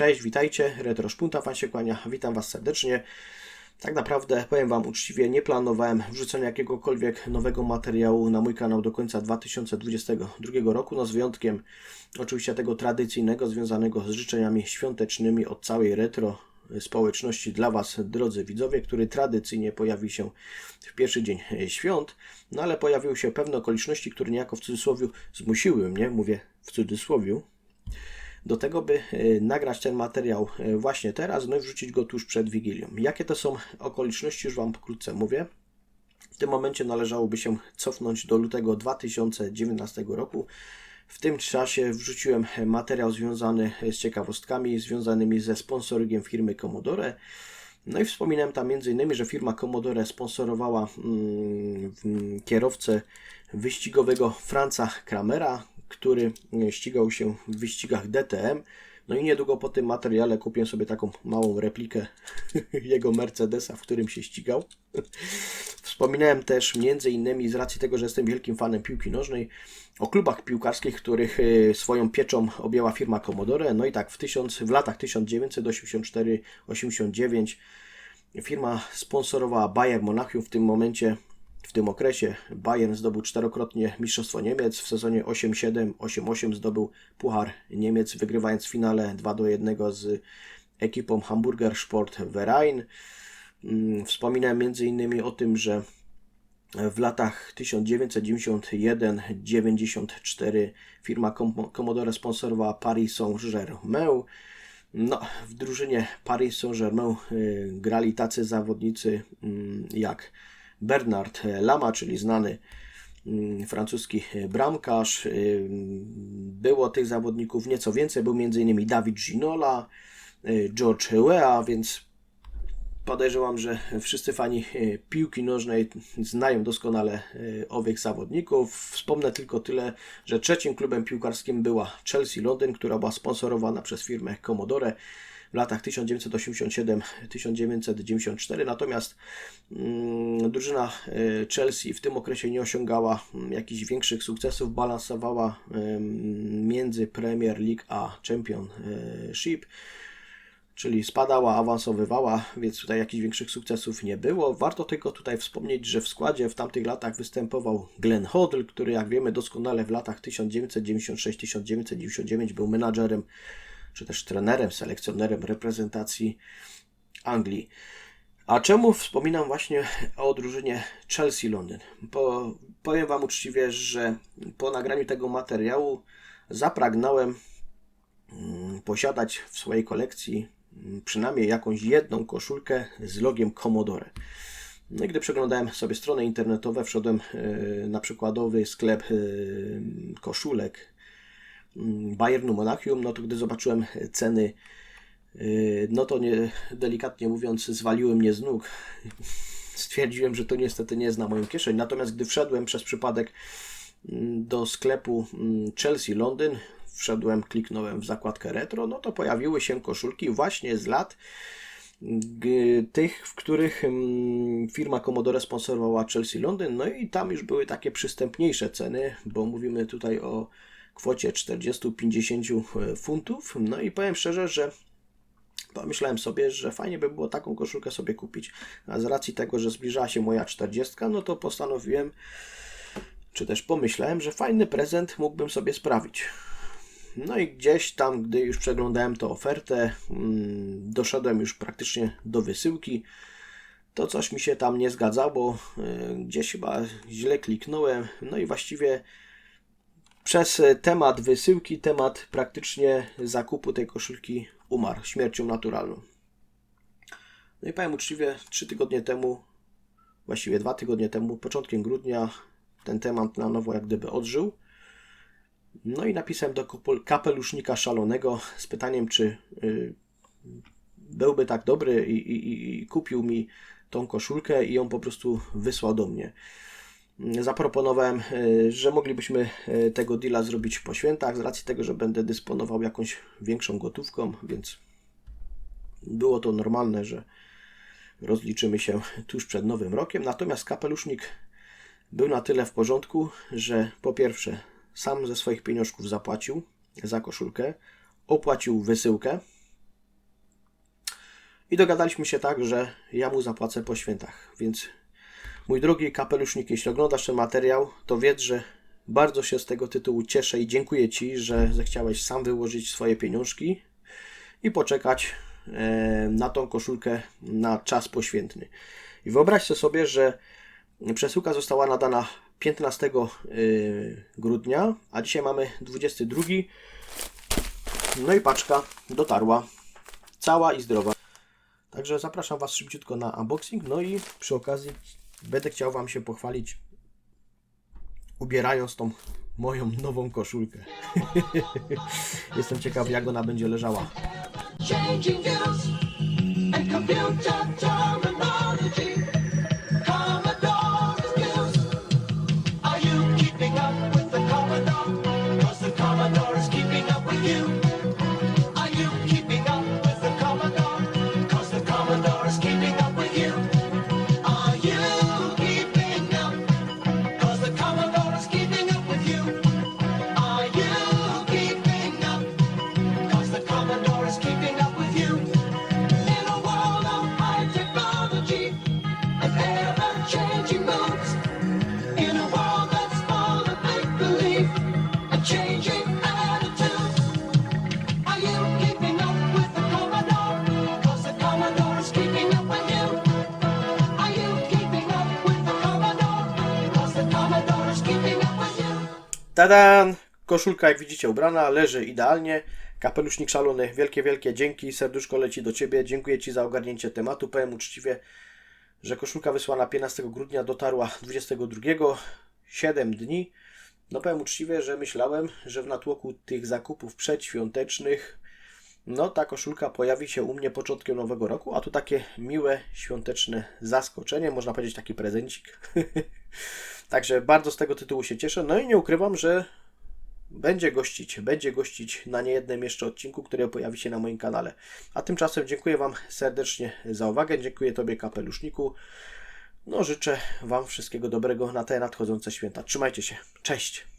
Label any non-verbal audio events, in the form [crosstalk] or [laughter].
Cześć, witajcie, Retro Szpunta się kłania, witam Was serdecznie. Tak naprawdę, powiem Wam uczciwie, nie planowałem wrzucenia jakiegokolwiek nowego materiału na mój kanał do końca 2022 roku, no z wyjątkiem oczywiście tego tradycyjnego, związanego z życzeniami świątecznymi od całej retro społeczności dla Was, drodzy widzowie, który tradycyjnie pojawi się w pierwszy dzień świąt, no ale pojawiły się pewne okoliczności, które niejako w cudzysłowie zmusiły mnie, mówię w cudzysłowie, do tego, by e, nagrać ten materiał e, właśnie teraz, no i wrzucić go tuż przed Wigilią. Jakie to są okoliczności, już Wam pokrótce mówię. W tym momencie należałoby się cofnąć do lutego 2019 roku. W tym czasie wrzuciłem materiał związany z ciekawostkami związanymi ze sponsoringiem firmy Commodore. No i wspominałem tam m.in., że firma Commodore sponsorowała mm, kierowcę wyścigowego Franza Kramera, który ścigał się w wyścigach DTM. No i niedługo po tym materiale kupię sobie taką małą replikę [laughs] jego Mercedesa, w którym się ścigał. [laughs] Wspominałem też między innymi z racji tego, że jestem wielkim fanem piłki nożnej, o klubach piłkarskich, których e, swoją pieczą objęła firma Commodore. No i tak w, tysiąc, w latach 1984-89 firma sponsorowała Bayern Monachium w tym momencie w tym okresie Bayern zdobył czterokrotnie Mistrzostwo Niemiec. W sezonie 8-7, 8-8 zdobył Puchar Niemiec, wygrywając w finale 2-1 z ekipą Hamburger Sport Verein. Mm, wspominałem m.in. o tym, że w latach 1991-94 firma Commodore sponsorowała Paris Saint-Germain. No, w drużynie Paris Saint-Germain y, grali tacy zawodnicy mm, jak Bernard Lama, czyli znany mm, francuski bramkarz. Y, było tych zawodników nieco więcej, był m.in. Dawid Ginola, y, George Weah, więc podejrzewam, że wszyscy fani y, piłki nożnej znają doskonale owych zawodników. Wspomnę tylko tyle, że trzecim klubem piłkarskim była Chelsea Londyn, która była sponsorowana przez firmę Commodore w latach 1987-1994. Natomiast mm, drużyna e, Chelsea w tym okresie nie osiągała mm, jakichś większych sukcesów, balansowała między Premier League a Championship czyli spadała, awansowywała, więc tutaj jakichś większych sukcesów nie było. Warto tylko tutaj wspomnieć, że w składzie w tamtych latach występował Glenn Hoddle, który jak wiemy doskonale w latach 1996-1999 był menadżerem czy też trenerem, selekcjonerem reprezentacji Anglii. A czemu wspominam właśnie o drużynie Chelsea Londyn? Bo powiem Wam uczciwie, że po nagraniu tego materiału zapragnąłem mm, posiadać w swojej kolekcji mm, przynajmniej jakąś jedną koszulkę z logiem Commodore. No i gdy przeglądałem sobie strony internetowe, wszedłem e, na przykładowy sklep e, koszulek Bayernu Monachium, no to gdy zobaczyłem ceny, y, no to nie, delikatnie mówiąc, zwaliły mnie z nóg. [laughs] Stwierdziłem, że to niestety nie jest na moją kieszeń. Natomiast gdy wszedłem przez przypadek mm, do sklepu mm, Chelsea Londyn, wszedłem, kliknąłem w zakładkę retro, no to pojawiły się koszulki właśnie z lat tych, w których firma Commodore sponsorowała Chelsea Londyn, no i tam już były takie przystępniejsze ceny, bo mówimy tutaj o kwocie 40-50 e, funtów. No i powiem szczerze, że pomyślałem sobie, że fajnie by było taką koszulkę sobie kupić. A z racji tego, że zbliżała się moja 40, no to postanowiłem, czy też pomyślałem, że fajny prezent mógłbym sobie sprawić. No i gdzieś tam, gdy już przeglądałem tę ofertę, mm, doszedłem już praktycznie do wysyłki. To coś mi się tam nie zgadzało, e, gdzieś chyba źle kliknąłem, no i właściwie przez e, temat wysyłki, temat praktycznie zakupu tej koszulki umarł śmiercią naturalną. No i powiem uczciwie, trzy tygodnie temu, właściwie dwa tygodnie temu, początkiem grudnia, ten temat na nowo jak gdyby odżył. No i napisałem do kapelusznika szalonego z pytaniem, czy y, byłby tak dobry i, i, i kupił mi tą koszulkę i ją po prostu wysłał do mnie zaproponowałem, e, że moglibyśmy e, tego deala zrobić po świętach, z racji tego, że będę dysponował jakąś większą gotówką, więc było to normalne, że rozliczymy się tuż przed Nowym Rokiem. Natomiast kapelusznik był na tyle w porządku, że po pierwsze sam ze swoich pieniążków zapłacił za koszulkę, opłacił wysyłkę, I dogadaliśmy się tak, że ja mu zapłacę po świętach. Więc mój drogi kapelusznik, jeśli oglądasz ten materiał, to wiedz, że bardzo się z tego tytułu cieszę i dziękuję Ci, że zechciałeś sam wyłożyć swoje pieniążki i poczekać e, na tą koszulkę na czas poświętny. I wyobraźcie sobie, że przesyłka została nadana 15 y, grudnia, a dzisiaj mamy 22. No i paczka dotarła cała i zdrowa. Także zapraszam Was szybciutko na unboxing. No i przy okazji będę chciał Wam się pochwalić ubierając tą moją nową koszulkę. [laughs] Jestem ciekaw jak ona będzie leżała. Tadan! Koszulka, jak widzicie, ubrana, leży idealnie. Kapelusznik szalony, wielkie, wielkie dzięki. Serduszko leci do Ciebie. Dziękuję Ci za ogarnięcie tematu. Powiem uczciwie, że koszulka wysłana 15 grudnia dotarła 22. 7 dni. No powiem uczciwie, że myślałem, że w natłoku tych zakupów przedświątecznych no ta koszulka pojawi się u mnie początkiem nowego roku, a tu takie miłe, świąteczne zaskoczenie, można powiedzieć taki prezencik. [laughs] Także bardzo z tego tytułu się cieszę. No i nie ukrywam, że będzie gościć, będzie gościć na niejednym jeszcze odcinku, który pojawi się na moim kanale. A tymczasem dziękuję Wam serdecznie za uwagę, dziękuję Tobie kapeluszniku. No życzę Wam wszystkiego dobrego na te nadchodzące święta. Trzymajcie się. Cześć!